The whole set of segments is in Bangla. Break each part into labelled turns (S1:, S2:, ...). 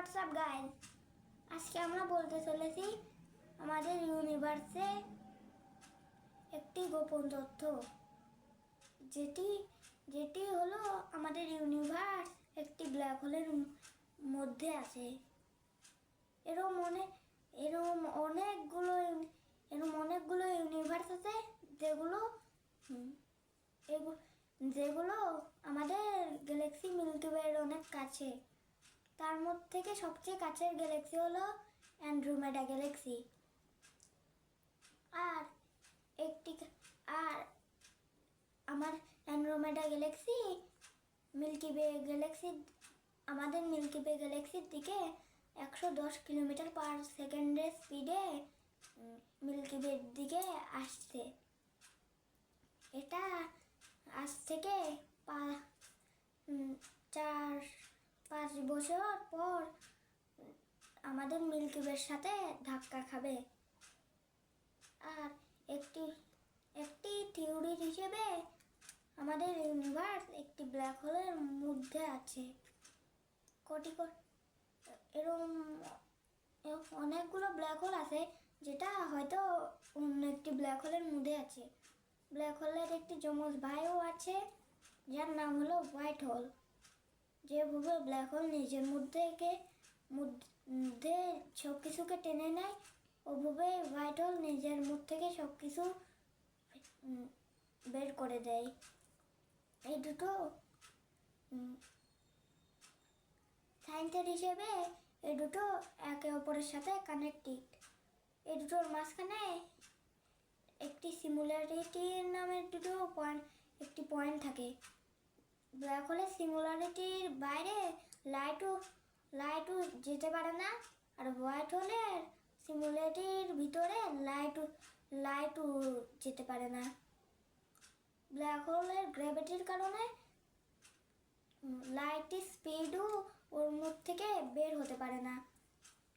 S1: হোয়াটসঅ্যাপ গাইজ আজকে আমরা বলতে চলেছি আমাদের ইউনিভার্সে একটি গোপন তথ্য। যেটি যেটি হলো আমাদের ইউনিভার্স একটি ব্ল্যাক হোলের মধ্যে আছে। এরম অনেক এরম অনেকগুলো এরম অনেকগুলো ইউনিভার্স আছে যেগুলো যেগুলো আমাদের গ্যালাক্সি মিল্কি অনেক কাছে। তার মধ্যে থেকে সবচেয়ে কাছের গ্যালাক্সি হলো অ্যান্ড্রোমেডা গ্যালাক্সি আর একটি আর আমার Andromeda galaxy Milky Way galaxy আমাদের মিল্কি ওয়ে গ্যালাক্সির দিকে একশো দশ কিলোমিটার পার সেকেন্ডের স্পিডে মিল্কি ওয়ের দিকে আসছে। এটা আজ থেকে পা চার পাঁচ বছর পর আমাদের মিল্কি ওয়ের সাথে ধাক্কা খাবে। আর একটি একটি থিওরি হিসেবে আমাদের ইউনিভার্স একটি ব্ল্যাক হোলের মধ্যে আছে। কোটি এরম অনেকগুলো ব্ল্যাক হোল আছে যেটা হয়তো অন্য একটি ব্ল্যাক হোলের মধ্যে আছে। ব্ল্যাক হোলের একটি যমজ ভাইও আছে, যার নাম হলো হোয়াইট হোল যেভাবে ব্ল্যাক হোল নিজের মধ্যে কে মধ্যে সব কিছুকে টেনে নেয়, ওভাবে হোয়াইট হোল নিজের মুখ থেকে সব কিছু বের করে দেয়। এই দুটো সায়েন্সের হিসেবে এই দুটো একে অপরের সাথে কানেক্টেড এই দুটোর মাঝখানে একটি সিমুলারিটি নামের দুটো পয়েন্ট একটি পয়েন্ট থাকে। ব্ল্যাক হোলের সিমুলারিটির বাইরে লাইটও লাইটও যেতে পারে না। আর হোয়াইট হোলের সিমুলারিটির ভিতরে লাইটও লাইটও যেতে পারে না। ব্ল্যাক হোলের গ্র্যাভিটির কারণে লাইটের স্পিডও ওর মুখ থেকে বের হতে পারে না।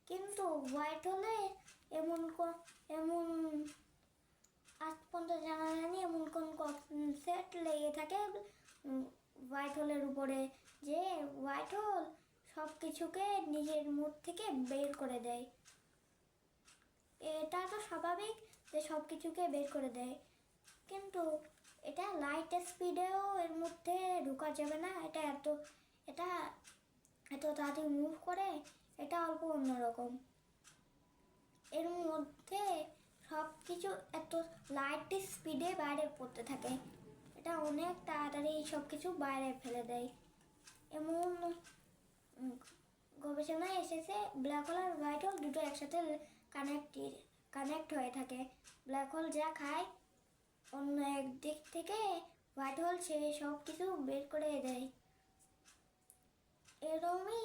S1: কিন্তু হোয়াইট হোলে এমন এমন আজ পর্যন্ত জানা যায়নি এমন কোন কনসেপ্ট লেগে থাকে হোয়াইট হোলের উপরে যে হোয়াইট হোল সব কিছুকে নিজের মুখ থেকে বের করে দেয়। এটা তো স্বাভাবিক যে সব কিছুকে বের করে দেয়। কিন্তু এটা লাইটের স্পিডেও এর মধ্যে ঢুকা যাবে না। এটা এত এটা এত তাড়াতাড়ি মুভ করে, এটা অল্প অন্যরকম। এর মধ্যে সব কিছু এত লাইটের স্পিডে বাইরে পড়তে থাকে। এটা অনেক তাড়াতাড়ি সব কিছু বাইরে ফেলে দেয়। এমন গবেষণায় এসেছে ব্ল্যাক হোল আর হোয়াইট হোল দুটো একসাথে কানেক্টেড কানেক্ট হয়ে থাকে। ব্ল্যাক হোল যা খায়, অন্য এক দিক থেকে হোয়াইট হোল সে সব কিছু বের করে দেয়। এরকমই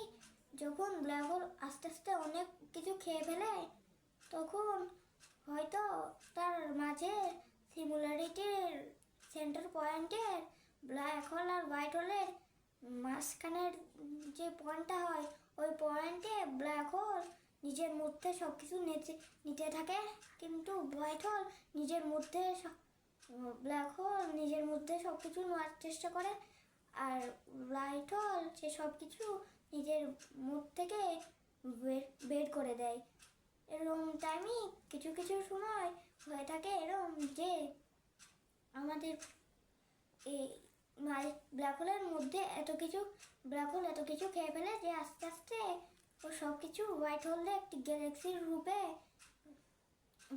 S1: যখন ব্ল্যাক হোল আস্তে আস্তে অনেক কিছু খেয়ে ফেলে, তখন হয়তো তার মাঝে সিমুলারিটির সেন্টার পয়েন্টের ব্ল্যাক হোল আর হোয়াইট হোলের মাঝখানের যে পয়েন্টটা হয়, ওই পয়েন্টে ব্ল্যাক হোল নিজের মধ্যে সব কিছু নিতে নিতে থাকে। কিন্তু হোয়াইট হোল নিজের মধ্যে ব্ল্যাক হোল নিজের মধ্যে সব কিছু নেওয়ার চেষ্টা করে। আর হোয়াইট হোল সে সব কিছু নিজের মুখ থেকে বের করে দেয়। এরকম টাইমই কিছু কিছু সময় হয়ে থাকে এরকম যে আমাদের এই ব্ল্যাক হোলের মধ্যে এত কিছু ব্ল্যাক হোল এত কিছু খেয়ে ফেলে যে আস্তে আস্তে ও সব কিছু হোয়াইট হোলে একটি গ্যালাক্সির রূপে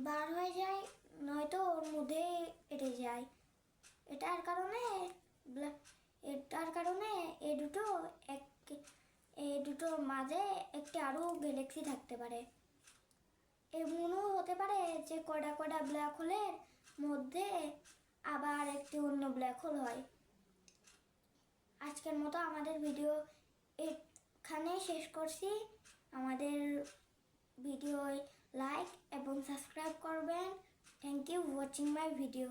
S1: বার হয়ে যায়, নয়তো ওর মধ্যে এটে যায়। এটার কারণে এটার কারণে এ দুটো এক, এ দুটোর মাঝে একটি আরও গ্যালাক্সি থাকতে পারে। এমনও হতে পারে যে কটা কটা ব্ল্যাক হোলের মধ্যে আবার একটি অন্য ব্ল্যাক হোল হয়। আজকের মতো আমাদের ভিডিও এখানে শেষ করছি। আমাদের ভিডিও লাইক এবং সাবস্ক্রাইব করবেন। Thank you watching my video